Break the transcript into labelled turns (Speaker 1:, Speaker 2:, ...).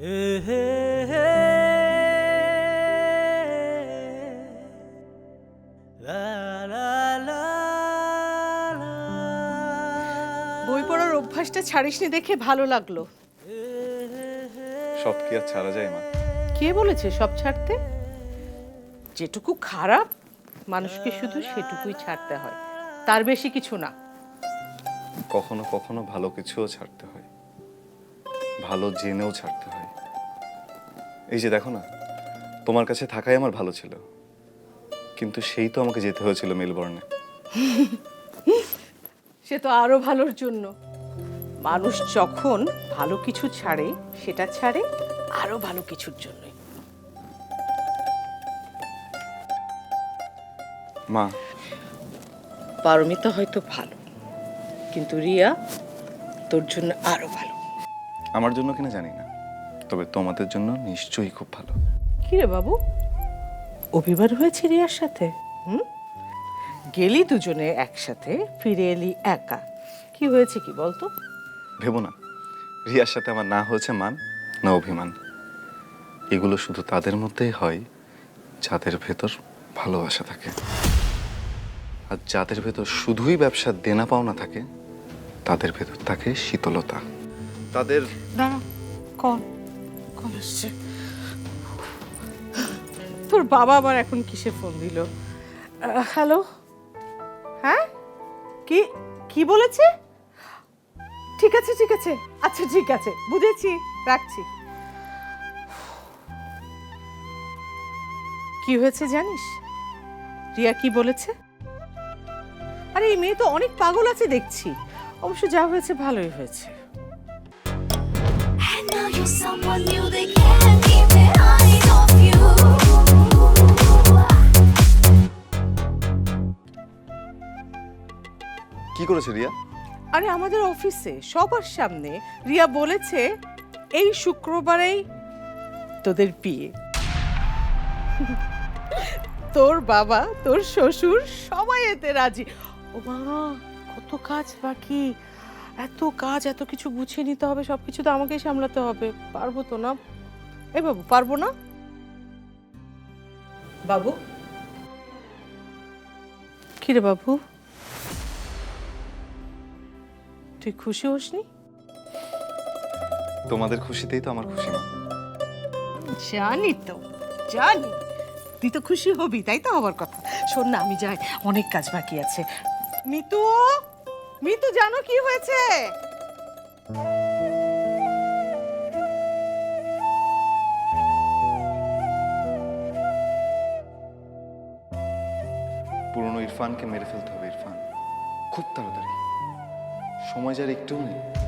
Speaker 1: বই পড়ার অভ্যাসটা ছাড়িসনি দেখে ভালো লাগল।
Speaker 2: সব কি আর ছাড়া যায় মা?
Speaker 1: কে বলেছে সব ছাড়তে? যেটুকু খারাপ মানুষকে শুধু সেটুকুই ছাড়তে হয়। তার বেশি কিছু না।
Speaker 2: কখনো কখনো ভালো কিছুও ছাড়তে হয়। ভালো জেনেও ছাড়তে হয়। এই যে দেখো না তোমার কাছে থাকাই আমার ভালো ছিল। কিন্তু সেই তো আমাকে যেতে হয়েছিল মেলবর্নে।
Speaker 1: সে তো আরও ভালোর জন্য। মানুষ যখন ভালো কিছু ছাড়ে সেটা ছাড়ে আরও ভালো কিছুর জন্য
Speaker 2: মা।
Speaker 1: পারমিতা হয়তো ভালো কিন্তু রিয়া তোর জন্য আরও ভালো।
Speaker 2: আমার জন্য কিনা জানি না। তবে তোমাদের জন্য নিশ্চয়ই খুব ভালো।
Speaker 1: কি রে বাবু? অভিবার হয়েছে রিয়ার সাথে হুম? গেলি দুজনে একসাথে ফিরে এলি একা। কি হয়েছে কি বলতো?
Speaker 2: ভেবো না। রিয়ার সাথে আমার না হয়েছে মান না অভিমান। এগুলো শুধু তাদের মধ্যেই হয় যাদের ভেতর ভালোবাসা থাকে। আর যাদের ভেতর শুধুই ব্যবসার দেনা পাওনা থাকে তাদের ভেতর থাকে শীতলতা। তাদের
Speaker 1: কল তোর বাবা আবার এখন কিসে ফোন দিল? হ্যালো? হ্যাঁ? কি কি বলেছে? ঠিক আছে ঠিক আছে। আচ্ছা ঠিক আছে, বুঝেছি, রাখছি। কি হয়েছে জানিস? রিয়া কি বলেছে? আরে, এই মেয়ে তো অনেক পাগল আছে দেখছি। অবশ্য যা হয়েছে ভালোই হয়েছে।
Speaker 3: Someone new, they can't keep their eyes off you.
Speaker 2: কি করেছে রিয়া?
Speaker 1: আরে আমাদের অফিসে সবার সামনে রিয়া বলেছে এই শুক্রবারেই তোদের বিয়ে। তোর বাবা তোর শ্বশুর সবাই এতে রাজি। ও মা কত কাজ বাকি। এত কাজ এত কিছু গুছিয়ে নিতে হবে সব কিছু তো আমাকেই সামলাতে হবে। পারব তো না? এই বাবু পারব না? বাবু? কি রে বাবু? তুই খুশি হসনি?
Speaker 2: তোমাদের খুশিতেই তো আমার খুশি মা।
Speaker 1: জানি তো জানি। তুই তো খুশি হবি তাই তো হবার কথা। শোন না আমি যাই অনেক কাজ বাকি আছে। মিতু! মিতু, জানো কি হয়েছে?
Speaker 2: পুরনো ইরফানকে মেরে ফেলতে হবে, ইরফান। খুব তাড়াতাড়ি। সময় যার একটু নেই।